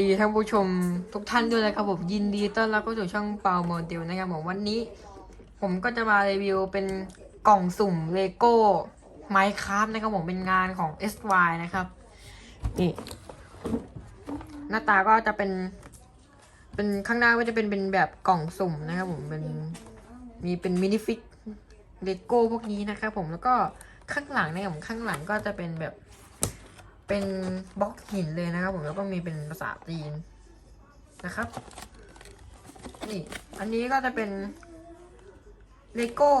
ดีท่านผู้ชมทุกท่านด้วยนะครับผมยินดีต้อนรับเข้าสู่ช่องเปาโมเดลนะครับผมวันนี้ ผมก็จะมารีวิวเป็นกล่องสุ่มเลโก้ไมค์ครับนะครับผมเป็นงานของ SY นะครับนี่หน้าตาก็จะเป็น เป็นข้างหน้าก็จะเป็นเป็นแบบกล่องสุ่มนะครับผมเป็นมีเป็นมินิฟิกเลโก้พวกนี้นะครับผมแล้วก็ข้างหลังนะครับผมข้างหลังก็จะเป็นแบบ เป็นบล็อกหินเลยนะครับผมแล้วก็มีเป็นภาษาจีนนะครับ นี่อันนี้ก็จะเป็นเลโก้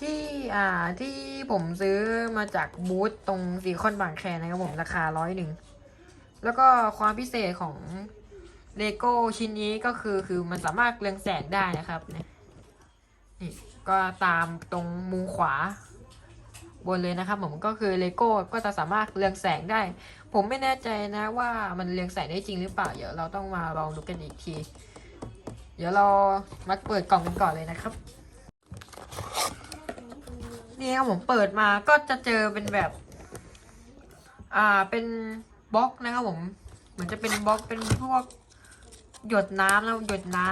ที่อ่าที่ผมซื้อมาจากบูธตรงซีคอนบางแคนะครับผมราคาร้อยหนึ่งแล้วก็ความพิเศษของเลโก้ชิ้นนี้ก็คือคือมันสามารถเรืองแสงได้นะครับนี่ก็ตามตรงมุมขวา บนเลยนะครับ ผมก็คือเลโก้ก็จะสามารถเรืองแสงได้ ผมไม่แน่ใจนะว่ามันเรืองแสงได้จริงหรือเปล่า เดี๋ยวเราต้องมาลองดูกันอีกที เดี๋ยวเรามาเปิดกล่องกันก่อนเลยนะครับนี่ครับผมเปิดมาก็จะเจอเป็นแบบ อ่าเป็นบล็อกนะครับผมเหมือนจะเป็นบล็อกเป็นพวกหยดน้ำแล้วหยดน้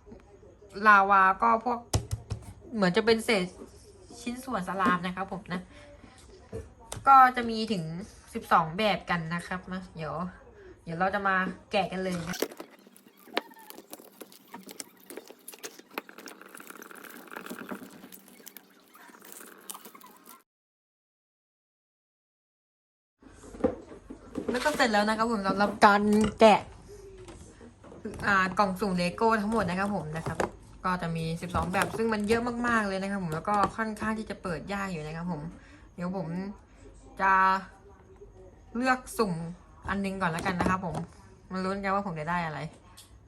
ำลาวาก็พวกเหมือนจะเป็นเศษ ชิ้นส่วนสลามนะครับผมนะ ก็จะมีถึง12แบบกันนะครับนะเดี๋ยว เดี๋ยวเราจะมาแกะกันเลยนะแล้วก็เสร็จแล้วนะครับผมสำหรับการแกะ อ่ากล่องสุ่มเลโก้ทั้งหมดนะครับผมนะครับ ก็จะมี 12 แบบซึ่งมันเยอะมากๆเลยนะครับผมแล้วก็ค่อนข้างที่จะเปิดยากอยู่นะครับผม เดี๋ยวผมจะเลือกสุ่มอันหนึงก่อนแล้วกันนะครับผมมาลุ้นกันว่าผมจะได้อะไร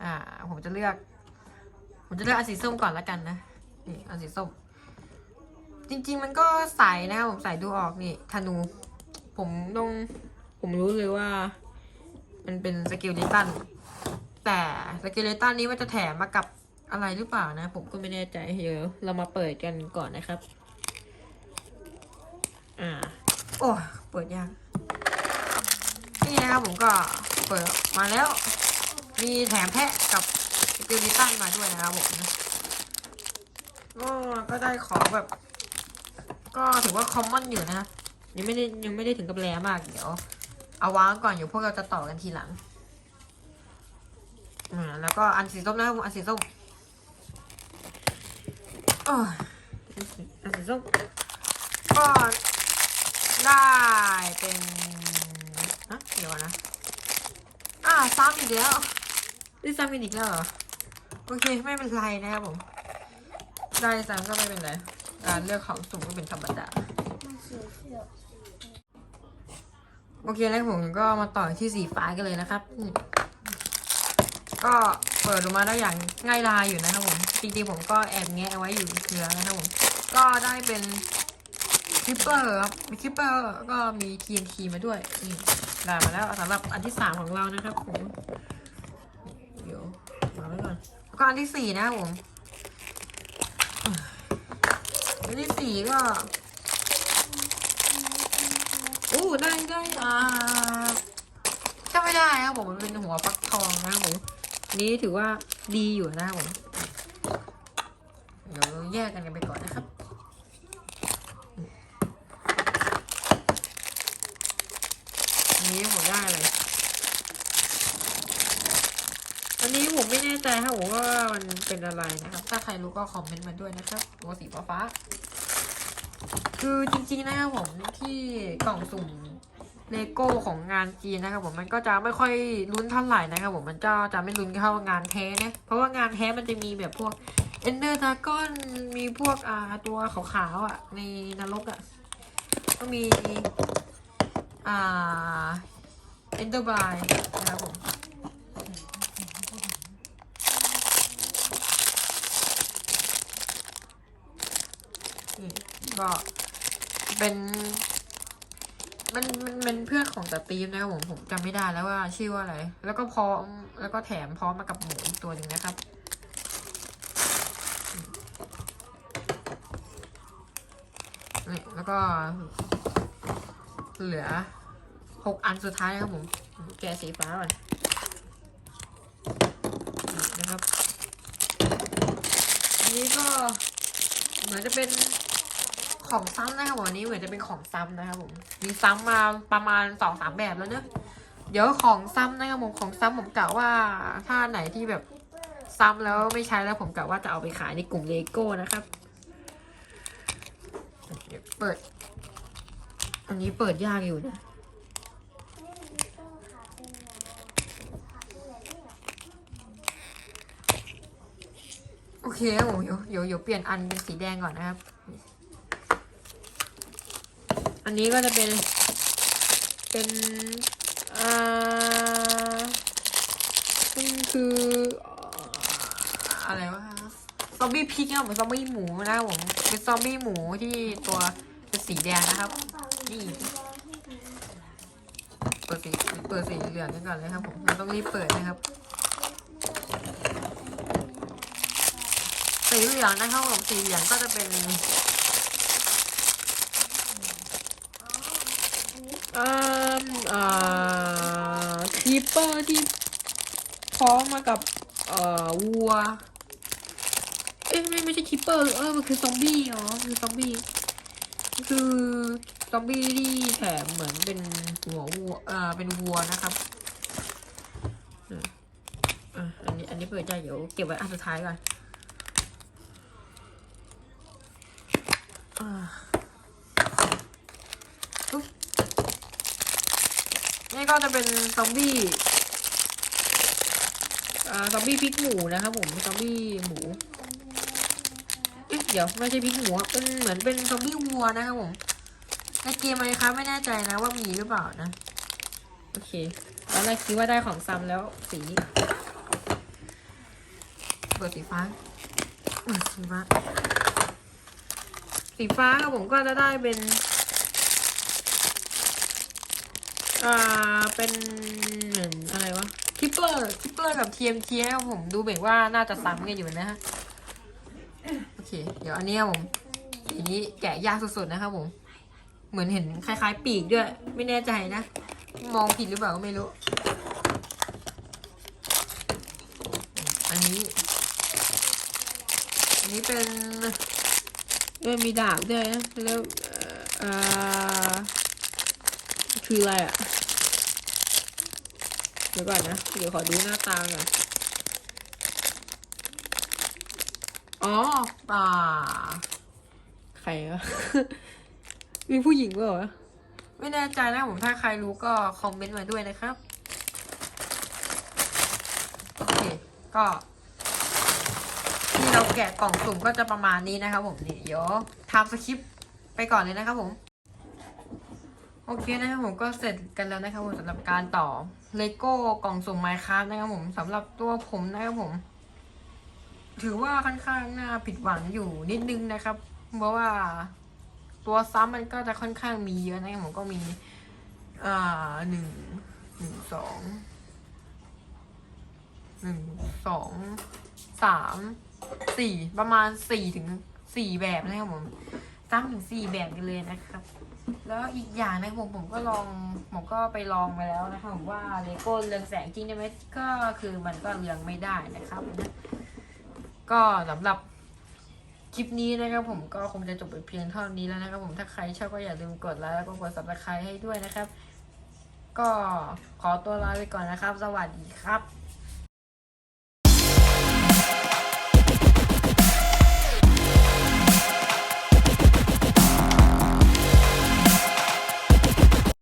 อ่า ผมจะเลือก ผมจะเลือกอันสีส้มก่อนแล้วกันนะนี่อันสีส้ม จริง ๆ มันก็ใสนะครับผมใส่ดูออกนี่ธนู ผมต้อง ผมรู้เลยว่า มันเป็นสกิลเลตันแต่สกิลเลตันนี้มันจะแถมมากับ อะไรหรือเปล่านะ ผมก็ไม่แน่ใจเดี๋ยวเรามาเปิดกันก่อนนะครับ อ่า โอ้เปิดยากนี่นะครับผมก็เปิดมาแล้ว มีแถมแพะกับสกิลเลตันมาด้วยนะครับผมก็ก็ได้ของแบบ ก็ถือว่าคอมมอนอยู่นะยังไม่ได้ยังไม่ได้ถึงกับแรมากเดี๋ยว เอาวางก่อนอยู่พวกเราจะต่อกันทีหลังอ่าแล้วก็อันสีส้มนะครับอันสีส้ม ออันสีส้มก็ได้เป็นฮะเดี๋ยวก่อนะอ่าซ้ำอีกแล้วได้ซ้ำกันอีกแล้วเหรอโอเคไม่เป็นไรนะครับผมได้ซ้ำก็ไม่เป็นไรการเลือกของสุ่มก็เป็นธรรมดาโอเคแล้วผมก็มาต่อที่สีฟ้ากันเลยนะครับ ก็ เปิดออกมาได้อย่างง่ายดายอยู่นะครับผม จริงๆผมก็แอบแงะเอาไว้อยู่เนื้อนะครับผม ก็ได้เป็นคิปเปอร์ครับคิปเปอร์ก็มี TNT มาด้วย นี่ได้มาแล้วสำหรับอันที่สามของเรานะครับผมเดี๋ยวมาไว้ก่อนก็อันที่สี่นะครับผม อันที่สี่ก็โอ้ได้ได้อ่าก็ไม่ได้ครับผมมันเป็นหัวฟักทองนะครับผม นี้ถือว่าดีอยู่นะผมเดี๋ยวแยกกันกันไปก่อนนะครับนี้ผมได้อะไรอันนี้ผมไม่แน่ใจครับผมว่ามันเป็นอะไรนะครับ ถ้าใครรู้ก็คอมเมนต์มาด้วยนะครับตัวสีฟ้า คือจริงๆนะครับผมที่กล่องสุ่ม เลโก้ของงานจีนนะครับผมมันก็จะไม่ค่อยลุ้นเท่าไหร่นะครับผมมันก็จะไม่ลุ้นเท่างานแท้นะเพราะว่างานแท้มันจะมีแบบพวกเอนเดอร์ดากอนมีพวกอ่าตัวขาวๆอะในนรกอะก็มีอ่าเอนเดอร์บายนะครับผมนี่ก็เป็น มันมันเป็นเพื่อนของตาตีมนะครับผมผมจำไม่ได้แล้วว่าชื่อว่าอะไร แล้วก็พร้อมแล้วก็แถมพร้อมมากับหมูอีกตัวหนึ่งนะครับนี่แล้วก็ เหลือหกอันสุดท้ายนะครับผม แกสีฟ้าก่อนนี่นะครับอันนี้ก็เหมือนจะเป็น ของซ้ำนะครับผมอันนี้เหมือนจะเป็นของซ้ำนะครับผมมีซ้ำมาประมาณสองสามแบบแล้วเนอะเดี๋ยวของซ้ำนะครับผมของซ้ำผมกะว่าถ้าไหนที่แบบซ้ำแล้วไม่ใช้แล้วผมกะว่าจะเอาไปขายในกลุ่มเลโก้นะครับเดี๋ยวเปิด อันนี้เปิดยากอยู่นะโอเคครับผมเดี๋ยวเดี๋ยวเดี๋ยวเปลี่ยนอันเป็นสีแดงก่อนนะครับ อันนี้ก็จะเป็น เป็นอ่ามันคืออะไรวะซอมบี้พริกนะครับเหมือนซอมบี้หมูนะผมเป็นซอมบี้หมูที่ตัวเป็นสีแดงนะครับ นี่เปิดสีเปิดสีเหลืองกันก่อนเลยครับผมเราต้องรีบเปิดนะครับสีเหลืองนะครับผมสีเหลืองก็จะเป็นอ่า อ่าคีเปอร์ที่พร้อมมากับเอ่อวัว เอ๊ะไม่ไม่ใช่คีเปอร์เออมันคือซอมบี้อ๋อคือซอมบี้คือซอมบี้ที่แถมเหมือนเป็นหัววัวอ่าเป็นวัวนะครับอะอันนี้อันนี้เปิดใจเดี๋ยวเก็บไว้อันสุดท้ายก่อนอ่าอุ๊ย นี่ก็จะเป็นซอมบี้อ่าซอมบี้พริกหมูนะครับผมซอมบี้หมูเดี๋ยวไม่ใช่พริกหมูเป็นเหมือนเป็นซอมบี้วัวนะครับผมในเกมอะไรครับไม่แน่ใจนะว่ามีหรือเปล่านะ โอเคตอนแรกคิดว่าได้ของซ้ำแล้วสีเปิดสีฟ้าสีฟ้าสีฟ้าครับผมก็จะได้เป็น อ่า เป็นเหมือนอะไรวะทิปเปอร์ทิปเปอร์กับ TMT ครับผมดูเหมือนว่าน่าจะซ้ำกันอยู่นะฮะ โอเค เดี๋ยวอันนี้ครับผมอันนี้แกะยากสุดๆนะครับผม เหมือนเห็นคล้ายๆ ปีกด้วย ไม่แน่ใจนะ มองผิดหรือเปล่าก็ไม่รู้ อันนี้ อันนี้เป็นเออมีดาบด้วยนะแล้วอ่อเอ่อ คืออะไรอะ เดี๋ยวก่อนนะ เดี๋ยวขอดูหน้าตาก่อนอ๋อป่าใครวะมีผู้หญิงเปล่าวะไม่แน่ใจนะผมถ้าใครรู้ก็คอมเมนต์มาด้วยนะครับ โอเค ก็ ที่เราแกะกล่องสุ่มก็จะประมาณนี้นะครับผมนี่เดี๋ยวทำสคริปต์ไปก่อนเลยนะครับผม โอเคนะครับผมก็เสร็จกันแล้วนะครับผมสำหรับการต่อเลโก้กล่องสุ่มไมค์ครับนะครับผมสำหรับตัวผมนะครับผม ถือว่าค่อนข้างน่าผิดหวังอยู่นิดนึงนะครับ เพราะว่าตัวซ้ำมันก็จะค่อนข้างมีเยอะนะครับผมก็มีอ่าหนึ่งหนึ่งสองหนึ่งสองสามสี่ประมาณสี่ถึงสี่แบบนะครับผมซ้ำถึงสี่แบบกันเลยนะครับ แล้วอีกอย่างนะผมผมก็ลองผมก็ไปลองมาแล้วนะครับผมว่าเลโก้เรืองแสงจริงได้ไหมก็คือมันก็เรืองไม่ได้นะครับ ก็สำหรับคลิปนี้นะครับผมก็คงจะจบไปเพียงเท่านี้แล้วนะครับผมถ้าใครชอบก็อย่าลืมกดไลค์แล้วก็กด subscribe ให้ด้วยนะครับ ก็ขอตัวลาไปก่อนนะครับ สวัสดีครับ